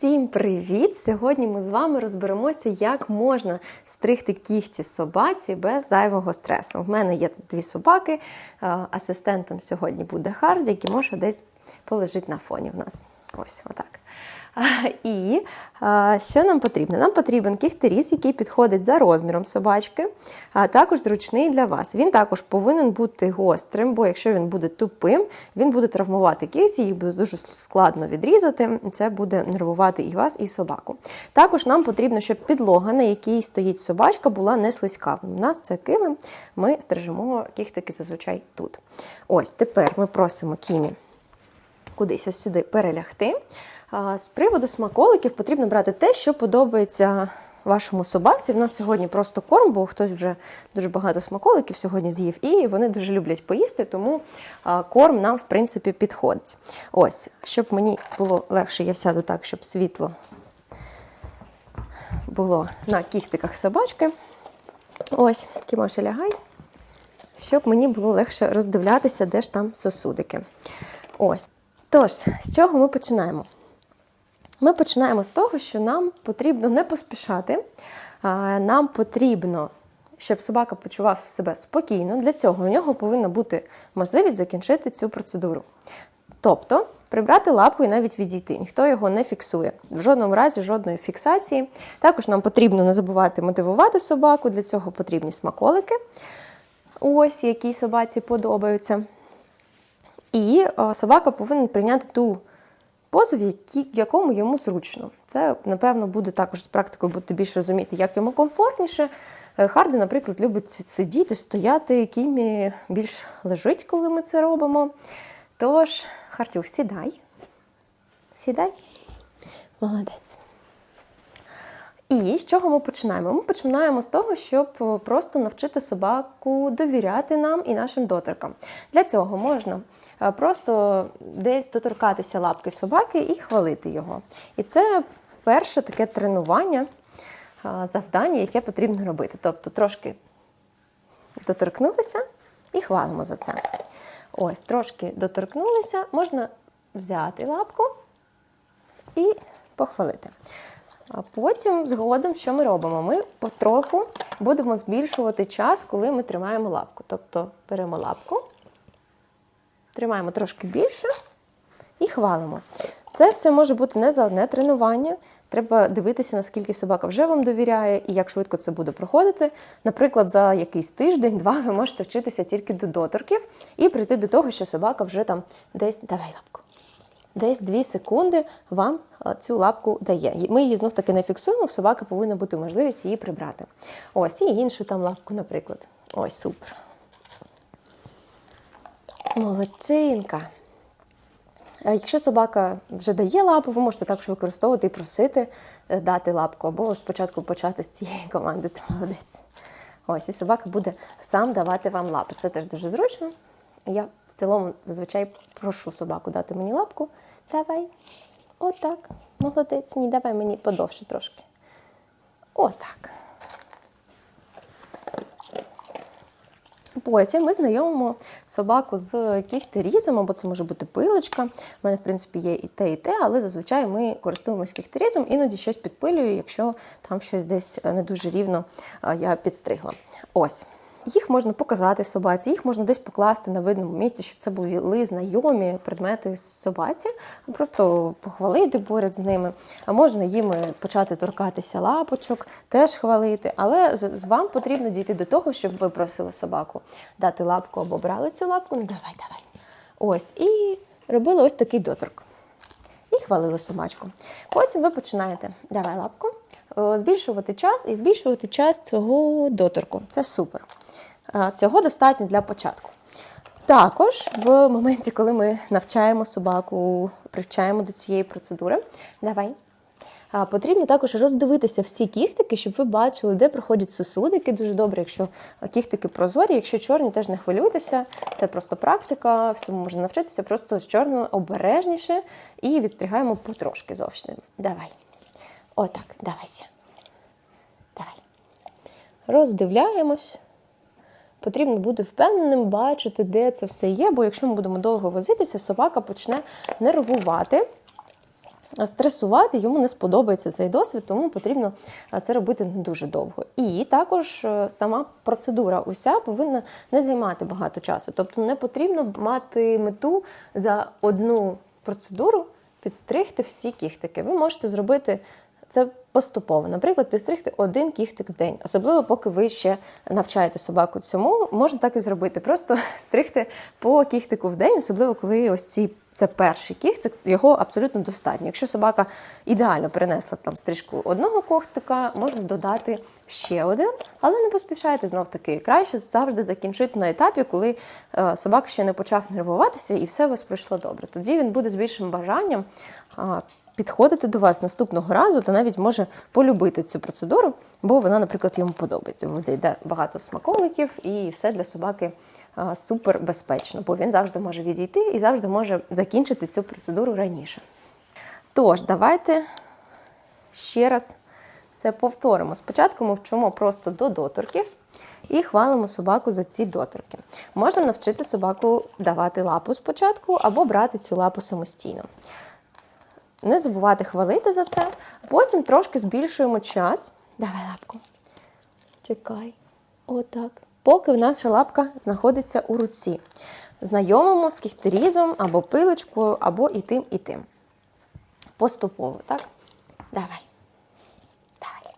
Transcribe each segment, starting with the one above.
Всім привіт! Сьогодні ми з вами розберемося, як можна стригти кігті собаці без зайвого стресу. У мене є тут дві собаки. Е, Асистентом сьогодні буде Харді, який може десь полежить на фоні в нас. Ось отак. І що нам потрібно? Нам потрібен кіхтеріз, який підходить за розміром собачки, а також зручний для вас. Він також повинен бути гострим, бо якщо він буде тупим, він буде травмувати кігті, їх буде дуже складно відрізати. Це буде нервувати і вас, і собаку. Також нам потрібно, щоб підлога, на якій стоїть собачка, була не слизька. У нас це килим, ми стрижемо кіхтики зазвичай тут. Ось тепер ми просимо кімі кудись ось сюди перелягти. З приводу смаколиків потрібно брати те, що подобається вашому собаці. В нас сьогодні просто корм, бо хтось вже дуже багато смаколиків сьогодні з'їв, і вони дуже люблять поїсти, тому корм нам, в принципі, підходить. Ось, щоб мені було легше, я сяду так, щоб світло було на кіхтиках собачки. Ось, Кімоша, лягай, щоб мені було легше роздивлятися, де ж там сосудики. Ось. Тож, з чого ми починаємо? Ми починаємо з того, що нам потрібно не поспішати, нам потрібно, щоб собака почував себе спокійно. Для цього у нього повинна бути можливість закінчити цю процедуру. Тобто прибрати лапу і навіть відійти. Ніхто його не фіксує. В жодному разі жодної фіксації. Також нам потрібно не забувати мотивувати собаку, для цього потрібні смаколики, ось які собаці подобаються. І собака повинна прийняти ту позу, в якому йому зручно. Це, напевно, буде також з практикою бути більш розуміти, як йому комфортніше. Е, Харді, наприклад, любить сидіти, стояти, Кімі більш лежить, коли ми це робимо. Тож, Хартюх, сідай. Сідай. Молодець. І з чого ми починаємо? Ми починаємо з того, щоб просто навчити собаку довіряти нам і нашим доторкам. Для цього можна просто десь доторкатися лапки собаки і хвалити його. І це перше таке тренування, завдання, яке потрібно робити. Тобто трошки доторкнулися і хвалимо за це. Ось, трошки доторкнулися, можна взяти лапку і похвалити. А потім, згодом, що ми робимо? Ми потроху будемо збільшувати час, коли ми тримаємо лапку. Тобто беремо лапку, тримаємо трошки більше і хвалимо. Це все може бути не за одне тренування. Треба дивитися, наскільки собака вже вам довіряє і як швидко це буде проходити. Наприклад, за якийсь тиждень-два ви можете вчитися тільки до доторків і прийти до того, що собака вже там десь давай лапку. Десь 2 секунди вам цю лапку дає. Ми її знов таки не фіксуємо, в собаки повинна бути можливість її прибрати. Ось, і іншу там лапку, наприклад. Ось, супер. Молодчинка. Якщо собака вже дає лапу, ви можете також використовувати і просити е, дати лапку, або спочатку почати з цієї команди. Ти молодець. Ось, і собака буде сам давати вам лапу. Це теж дуже зручно. Я цілому зазвичай прошу собаку дати мені лапку. Давай. Отак. Молодець. Ні, давай мені подовше трошки. Отак. Потім ми знайомимо собаку з кіхтерізом, або це може бути пилочка. У мене, в принципі, є і те, і те, але зазвичай ми користуємося кіхтерізом, іноді щось підпилюю, якщо там щось десь не дуже рівно я підстригла. Ось. Їх можна показати собаці, їх можна десь покласти на видному місці, щоб це були знайомі предмети собаці, просто похвалити поряд з ними. А можна їм почати торкатися лапочок, теж хвалити. Але вам потрібно дійти до того, щоб ви просили собаку дати лапку або брали цю лапку. Ну давай, давай. Ось. І робили ось такий доторк. І хвалили собачку. Потім ви починаєте давай лапку. Збільшувати час і збільшувати час цього доторку. Це супер. Цього достатньо для початку. Також в моменті, коли ми навчаємо собаку, привчаємо до цієї процедури, давай. Потрібно також роздивитися всі кіхтики, щоб ви бачили, де проходять сосудики. Дуже добре, якщо кіхтики прозорі, якщо чорні, теж не хвилюйтеся. Це просто практика, всьому можна навчитися, просто з чорного обережніше і відстрігаємо потрошки зовсім. Давай. Отак, давай. Давай. Роздивляємось. Потрібно бути впевненим, бачити, де це все є, бо якщо ми будемо довго возитися, собака почне нервувати. стресувати, йому не сподобається цей досвід, тому потрібно це робити не дуже довго. І також е, сама процедура уся повинна не займати багато часу. Тобто не потрібно мати мету за одну процедуру підстригти всі кіхтики. Ви можете зробити це поступово. Наприклад, підстригти один кіхтик в день, особливо поки ви ще навчаєте собаку цьому, можна так і зробити. Просто стригти по кіхтику в день, особливо коли ось ці. Це перший кіхтик, його абсолютно достатньо. Якщо собака ідеально перенесла там стрижку одного кохтика, можна додати ще один, але не поспішайте знов таки. Краще завжди закінчити на етапі, коли е, собака ще не почав нервуватися і все у вас пройшло добре. Тоді він буде з більшим бажанням підходити до вас наступного разу та навіть може полюбити цю процедуру, бо вона, наприклад, йому подобається. Води йде багато смаколиків і все для собаки супер безпечно, бо він завжди може відійти і завжди може закінчити цю процедуру раніше. Тож, давайте ще раз все повторимо. Спочатку ми вчимо просто до доторків і хвалимо собаку за ці доторки. Можна навчити собаку давати лапу спочатку або брати цю лапу самостійно. Не забувати хвалити за це. Потім трошки збільшуємо час. Давай лапку. Чекай. Отак. Поки наша лапка знаходиться у руці. Знайомимо з кіхтерізом або пилочкою, або і тим, і тим. Поступово, так? Давай. Давай.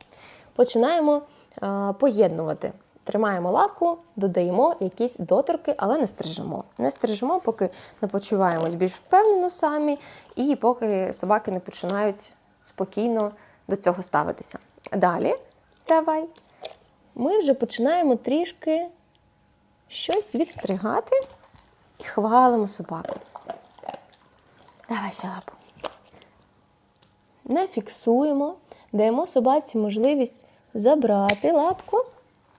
Починаємо е, поєднувати. Тримаємо лапку, додаємо якісь доторки, але не стрижемо. Не стрижемо, поки не почуваємось більш впевнено самі, і поки собаки не починають спокійно до цього ставитися. Далі, давай. Ми вже починаємо трішки щось відстригати і хвалимо собаку. Давай ще лапу. Не фіксуємо, даємо собаці можливість забрати лапку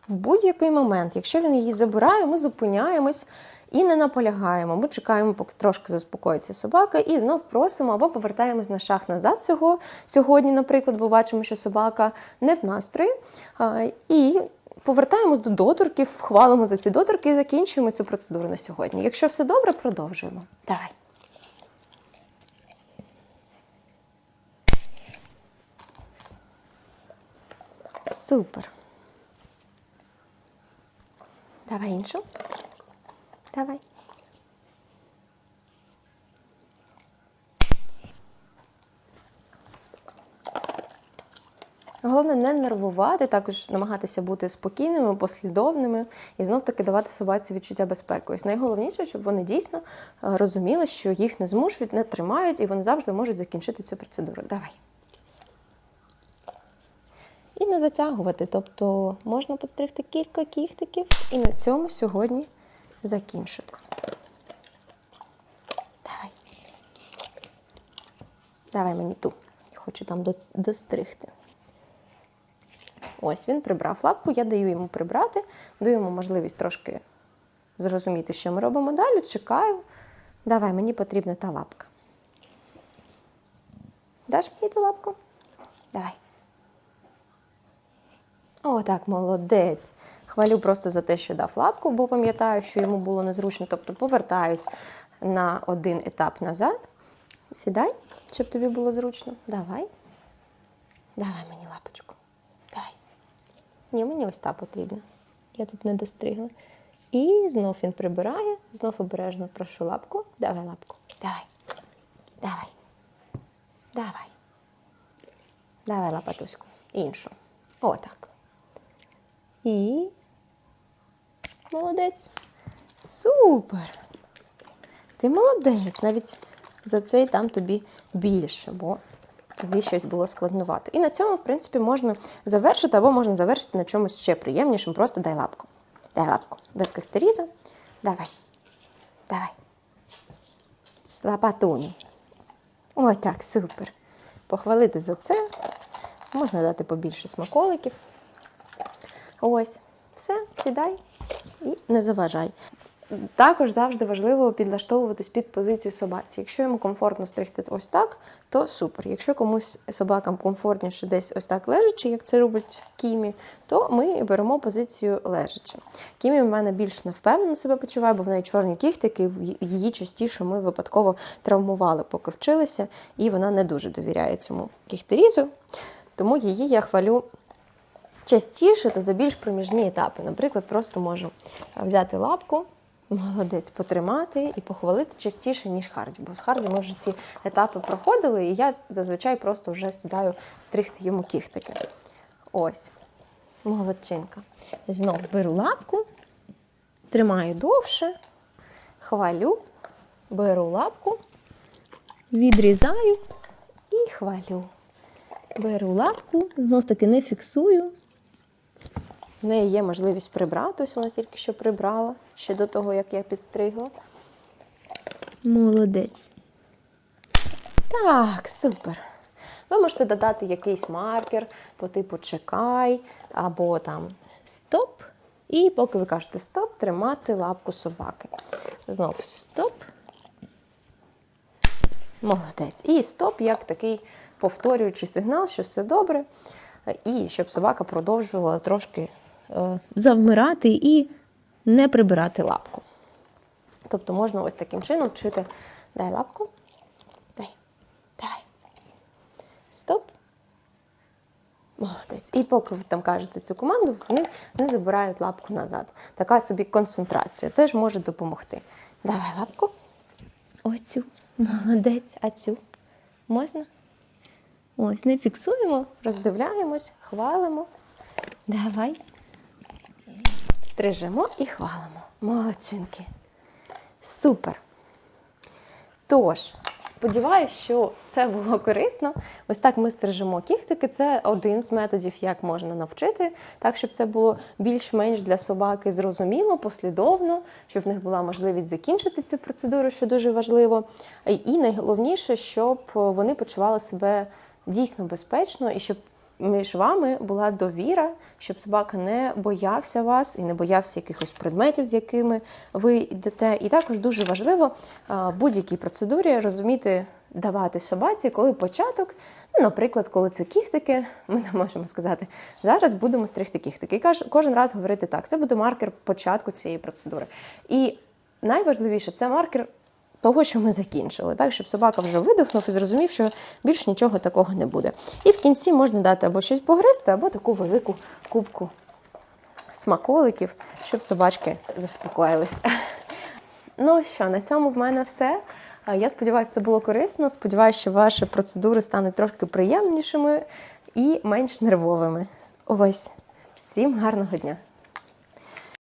в будь-який момент. Якщо він її забирає, ми зупиняємось і не наполягаємо. Ми чекаємо, поки трошки заспокоїться собака, і знов просимо або повертаємось на шаг назад цього сьогодні, наприклад, бо бачимо, що собака не в настрої. І повертаємось до доторків, хвалимо за ці доторки і закінчуємо цю процедуру на сьогодні. Якщо все добре, продовжуємо. Давай. Супер. Давай іншу. Давай. Головне не нервувати, також намагатися бути спокійними, послідовними і знов таки давати собаці відчуття безпеки. Ось найголовніше, щоб вони дійсно е, розуміли, що їх не змушують, не тримають, і вони завжди можуть закінчити цю процедуру. Давай. І не затягувати. Тобто можна підстригти кілька кіхтиків і на цьому сьогодні закінчити. Давай. Давай мені ту. Хочу там дос- достригти. Ось він прибрав лапку, я даю йому прибрати, даю йому можливість трошки зрозуміти, що ми робимо далі. Чекаю. Давай, мені потрібна та лапка. Даш мені ту лапку? Давай. О, так, молодець. Хвалю просто за те, що дав лапку, бо пам'ятаю, що йому було незручно. Тобто повертаюсь на один етап назад. Сідай, щоб тобі було зручно. Давай. Давай мені лапочку. Давай. Ні, мені ось та потрібна. Я тут не достригла. І знов він прибирає, знов обережно прошу лапку. Давай лапку. Давай. Давай. Давай. Давай лапатуську. Іншу. Отак. І. Молодець. Супер. Ти молодець. Навіть за цей там тобі більше, бо тобі щось було складновато. І на цьому, в принципі, можна завершити, або можна завершити на чомусь ще приємнішим. Просто дай лапку. Дай лапку. Без кахтеріза. Давай. Давай. Лапатуні. Ой, так, супер. Похвалити за це. Можна дати побільше смаколиків. Ось, все, сідай і не заважай. також завжди важливо підлаштовуватись під позицію собаці. Якщо йому комфортно стригти ось так, то супер. Якщо комусь собакам комфортніше десь ось так лежачи, як це робить Кімі, то ми беремо позицію лежачи. Кімі в мене більш невпевнено себе почуває, бо в неї чорні кіхтики, її частіше ми випадково травмували, поки вчилися, і вона не дуже довіряє цьому кіхтерізу. Тому її я хвалю частіше та за більш проміжні етапи. Наприклад, просто можу взяти лапку, молодець, потримати і похвалити частіше, ніж Харді. Бо з Харді ми вже ці етапи проходили, і я зазвичай просто вже сідаю стригти йому кіхтики. Ось, молодчинка. Знов беру лапку, тримаю довше, хвалю, беру лапку, відрізаю і хвалю. Беру лапку, знов таки не фіксую. В неї є можливість прибрати, ось вона тільки що прибрала ще до того, як я підстригла. Молодець. Так, супер. Ви можете додати якийсь маркер по типу чекай або там стоп. І поки ви кажете стоп, тримати лапку собаки. Знов стоп. Молодець. І стоп, як такий повторюючий сигнал, що все добре. І щоб собака продовжувала трошки завмирати і не прибирати лапку. Тобто можна ось таким чином вчити. Дай лапку. Дай. Давай. Стоп. Молодець. І поки ви там кажете цю команду, вони не забирають лапку назад. Така собі концентрація теж може допомогти. Давай лапку. Оцю. Молодець. А цю. Можна? Ось, не фіксуємо, роздивляємось, хвалимо. Давай. Стрижемо і хвалимо. Молодчинки. Супер. Тож, сподіваюся, що це було корисно. Ось так ми стрижемо кіхтики. Це один з методів, як можна навчити, так, щоб це було більш-менш для собаки зрозуміло, послідовно, щоб в них була можливість закінчити цю процедуру, що дуже важливо. І найголовніше, щоб вони почували себе дійсно безпечно і щоб між вами була довіра, щоб собака не боявся вас і не боявся якихось предметів, з якими ви йдете. І також дуже важливо будь-якій процедурі розуміти, давати собаці, коли початок. Ну, Наприклад, коли це кіхтики, ми не можемо сказати, зараз будемо стригти кіхтики. І кожен раз говорити так, це буде маркер початку цієї процедури. І найважливіше це маркер того, що ми закінчили, так, щоб собака вже видихнув і зрозумів, що більш нічого такого не буде. І в кінці можна дати або щось погризти, або таку велику кубку смаколиків, щоб собачки заспокоїлися. Ну що, на цьому в мене все. Я сподіваюся, це було корисно. Сподіваюся, що ваші процедури стануть трошки приємнішими і менш нервовими. Ось, всім гарного дня!